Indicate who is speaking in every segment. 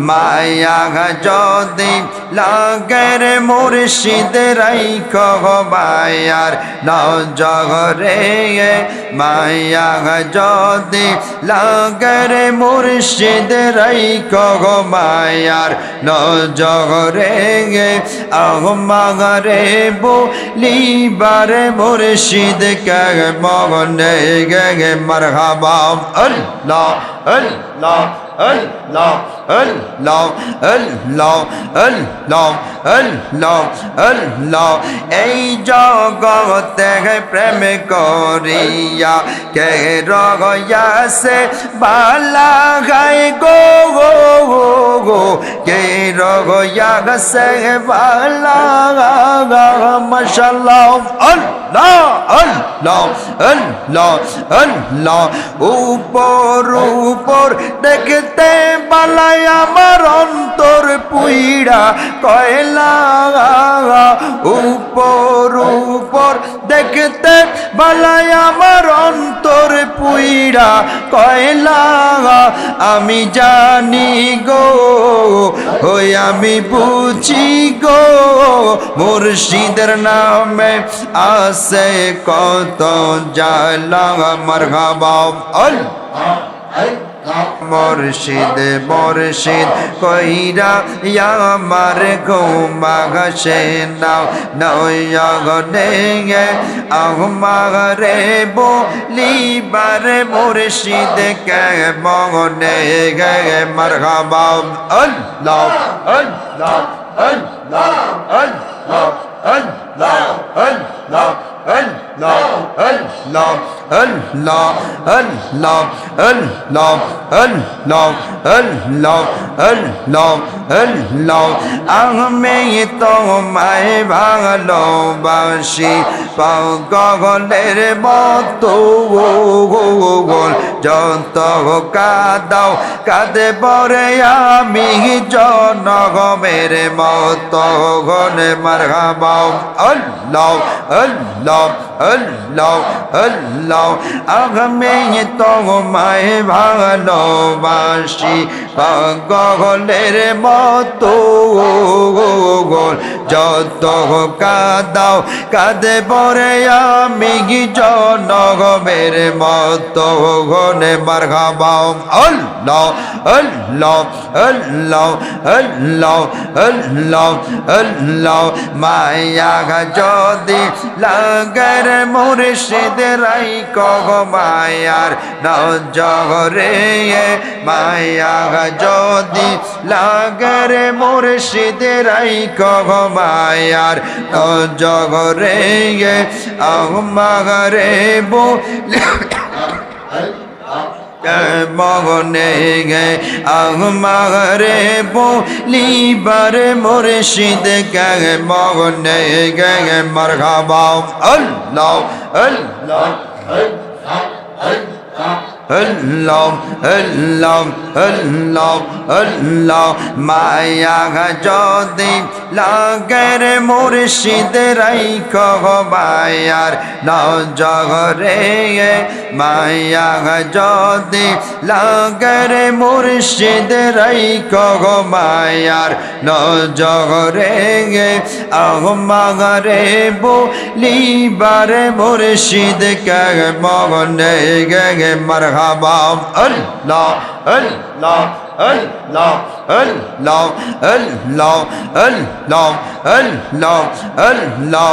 Speaker 1: মায়া যদি লাগের মুর্শিদ রাইখ মায়ার নজরে মায়া যদি লাগের মুর্শিদ রাইখ মায়ার নজরে আহমাগরে বলিবার মুর্শিদ কে মগনে গে মারহাবা। আল্লাহ আল্লাহ। আল্লাহ আল্লাহ আল্লাহ আল্লাহ আল্লাহ আল্লাহ এই জগতে প্রেম করিয়া কে রগয়াসে বালা গাই গো গো গো কে রগয়াসে বালা গা মশাল্লাহ উপর উপর দেখতে বালাই আমার অন্তর পুইড়া কয়লা। উপর উপর দেখতে বালাই আমার অন্তর পুইড়া কয়লা। আমি জানি গো, ওই আমি বুঝি গো, মুর্শিদের নামে আসে কত জালা মারহাবা মুর্শিদ মুর্শিদ কইরা আমার ঘুমা ঘসে নাও নয়া গনে আহমারে বলিবার মুর্শিদ কে মগনে গে মারহাবা আল্লাহ আল্লাহ আল্লাহ আল্লাহ আল্লাহ আল্লাহ আমি তোমায় ভালোবাসি পাগলের মতো যত কাদাও কাঁদে পরে আমি نغو میرے موت تو غن مرحبا اللہ اللہ আল্লাহ আল্লাহ আমি তোমায় ভালোবাসি। পাগলের মতো গোল যত কাদাও, কাঁদে পরে আমি জনগমের মতো গনে মারহাবাও আল্লাহ আল্লাহ আল্লাহ আল্লাহ আল্লাহ আল্লাহ মায়া যদি লাগের মুর্শিদেরাই কগ মায়ার নাও জগরে মায়া যদি লাগারে মোরে সে দেরাই কহ মায়ার নাও জগরে আহ মাগরে বো মগনে গে। আহমারে বলিবার মুর্শিদ গে মগনে গে। মারহাবা। আল্লাহ আল্লাহ আল্লাহ আল্লাহ। আল্লাহ আল্লাহ মায়া যদি লাগের মুর্শিদ রাইখ মায়ার নজরে। মায়া যদি লাগের মুর্শিদ রাইখ মায়ার নজরে। আহমাগরে বলিবার মুর্শিদ কে মগনে গে মারহাবা আল্লাহ আল্লাহ আল্লাহ আল্লাহ আল্লাহ আল্লাহ আল্লাহ আল্লাহ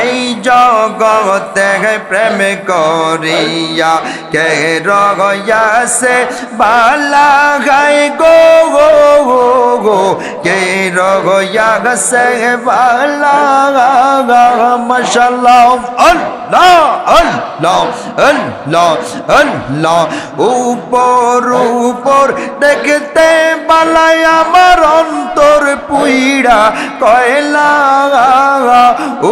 Speaker 1: এই জগতে প্রেম করিয়া কে রগয়াসে বালা গাই গো গো গো কে রগয়া গসে বালা মশাল্লাহ আল্লাহ আল্লাহ আল্লাহ আল্লাহ উপর উপর দেখতে বালাই আমার অন্তর পুইড়া কয়লা,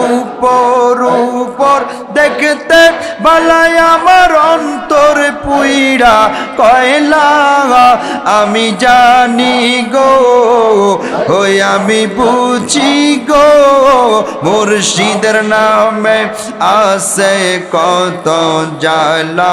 Speaker 1: উপর উপর। দেখতে বালাই আমার অন্তর পুইড়া কয়লা, আমি জানি গো, ওই আমি বুঝি গো, মুর্শিদের নামে আসে কত জালা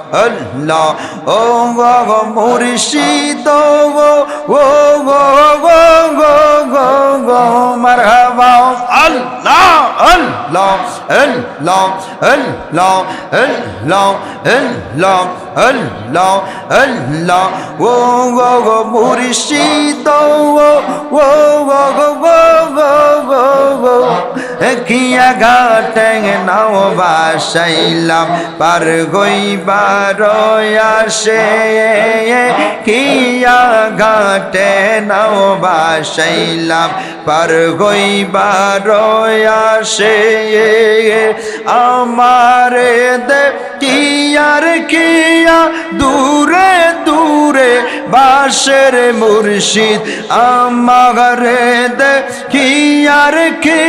Speaker 1: আল্লাহ, ও গো মুর্শিদ গো, ও গো গো গো গো গো, মারহাবা আল্লাহ আল্লাহ আল্লাহ আল্লাহ আল্লাহ আল্লাহ আল্লাহ আল্লাহ, ও গো গো গো গো কিয়া ঘাটে নাও বাসাইলাম পার গইবার আসে। কিয়া ঘাটে নাও বাসাইলাম পার গইবার আসে। আমারে দে, কিয়ার কিয়া দূরে বাসের মুর্শিদ আমারে আর কি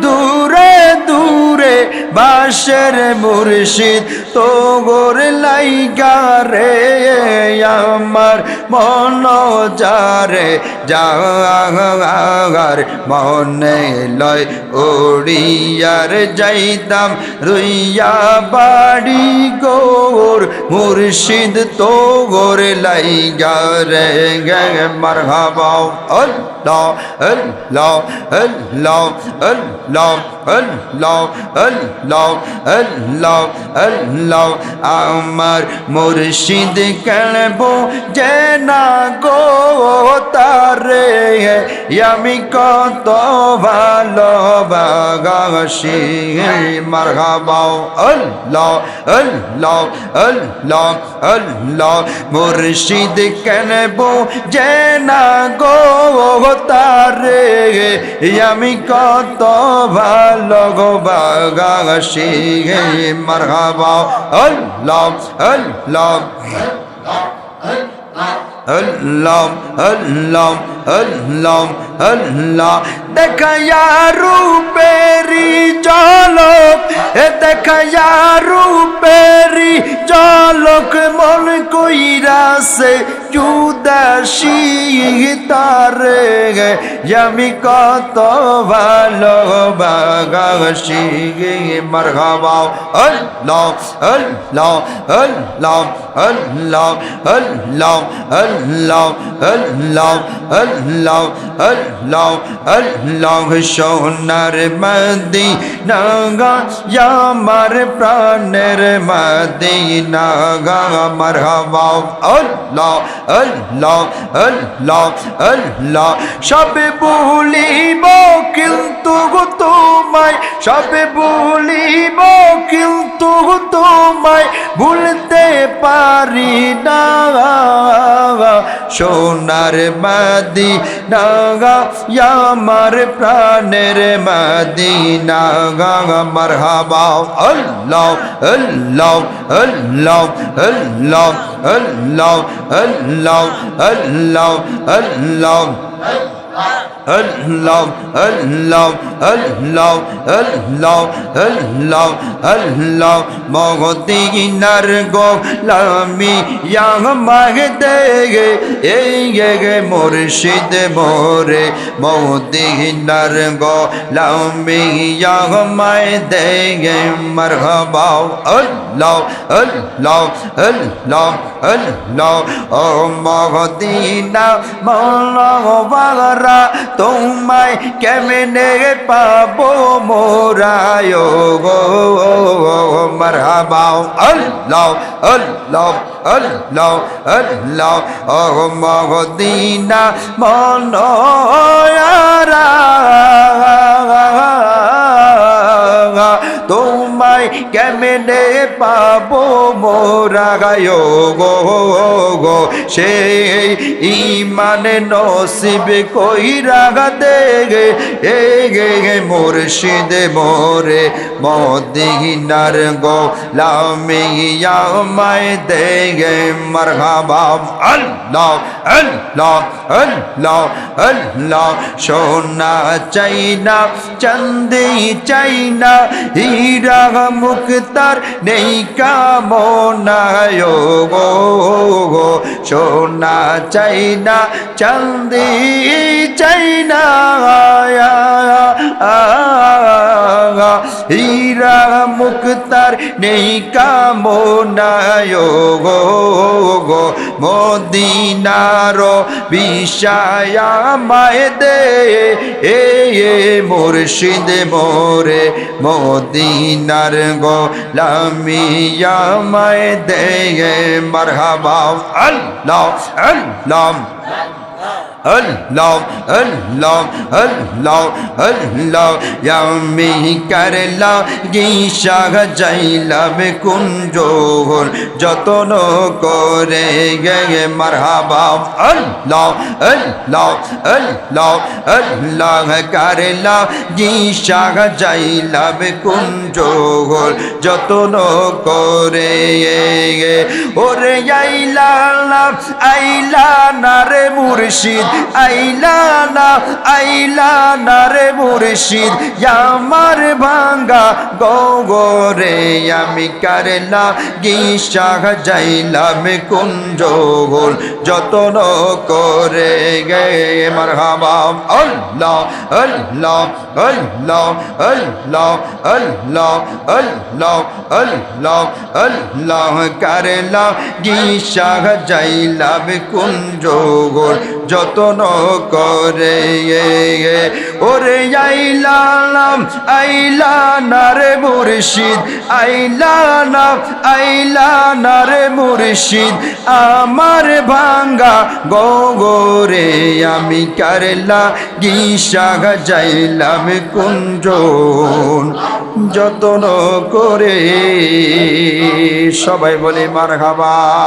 Speaker 1: দূরে দূরে বাসের মুর্শিদ তো গোর লাইগা রে, আমার মন যারে যাগার মনে লয় ওড়িয়ার যাইতাম, রুইয়া বাড়ি গোর মুর্শিদ তো গোর লাইগা রে গে মারহাবা আল্লাহ ল আল্লাহ আল্লাহ। আল্লাহ আল্লাহ আল্লাহ আল্লাহ। আমার মুর্শিদ কেনব যে না গো তারে? আমি কত ভালোবাসি। মারহাবাও আল্লাহ আল্লাহ আল্লাহ আল্লাহ। মুর্শিদ কেনব যে না গো তারে? আমি কত ভালো الله باغا شيخ مرحبا الله الله الله الله الله الله দেখা রূপেরি চলক এ দেখা রূপেরি চলক মন কইরাছে জুদাসি তারে আমি কত ভালো বাগাসি মারহাবা আল্লাহ আল্লাহ আল্লাহ আল্লাহ আল্লাহ আল্লাহ আল্লাহ আল্লাহ আল্লাহ আল্লাহ সোনার মদি নাগা আমার প্রাণের মদি নাগা মারহাবা আল্লাহ আল্লাহ আল্লাহ আল্লাহ। সবে বলিব কিন্তু তোমায় সবে বলিব কিন্তু তোমায় ভুলতে পারি না। সোনার মাদি নাগা আমার প্রাণের মাদি নাগা মারহাবা, আল্লাহ আল্লাহ আল্লাহ আল্লাহ আল্লাহ আল্লাহ আল্লাহ আল্লাহ। الله الله الله الله الله الله মগতি নার গোলামি ইয়া মাগতে গে এই গে গে মুর্শিদ মোরে মগতি নার গোলামি ইয়া মাগতে গে মারহাবা আল্লাহ আল্লাহ আল্লাহ ও মগদিনা মলবাগরা তোমায় কেমনে পাবো মোরায় গো? মারহাবা আল্লাহ আল্লাহ আল্লাহ আল্লাহ ও মগদিনা মনোয়ারা। তোমায় কেমনে পাবো মোরা গায় গো গো। সেই ইমান নসিব কই রাগা দে গে, এ গে গে মুর্শিদ মোরে মদিনার গো লামি আমায় দে গে, মারহাবা। আল্লাহ আল্লাহ আল্লাহ আল্লাহ। সোনা চাই না চান্দি চাই না হীরা মুক্তার নেই কামনায় গো সোনা চাই না চান্দি চাই না হীরা মুক্তার নেই কামনায় গো গো, মদিনার বিষয়া মায় দে। এ মুর্শিদ মোরে মদিনার গো লামিয়া মায় দে মারহাবা। আল্লাহ আল্লাহ। اللہ اللہ اللہ اللہ یامی کر লাগি শাহ যাইলাম কুঞ্জ হোর যতন করে গে মারহাবা আল্লাহ আল্লাহ আল্লাহ আল্লাহ কর লাগি শাহ যাইলাম কুঞ্জ হোর যতন করে ওরে আইলা আইলা না রে মুর্শিদ আইলা না আইলা না রে মুর্শিদ আমার ভাঙ্গা গরে আমি কারলা গীষা যাইলাম কুঞ্জ গোল, যতন করে গে মারহাবা। আল্লাহ আল্লাহ আল্লাহ আল্লাহ আল্লাহ আল্লাহ আল্লাহ আল্লাহ কারলা গীষা যাইলাম কুঞ্জ গোল যতন করে। ওরে আইলাম আইলা না রে মুর্শিদ, আইলা না আইলা না রে মুর্শিদ। আমার ভাঙ্গা গোরে আমি কারলা গীষা যাইলাম কুঞ্জন। যতন করে সবাই বলে মার খাবা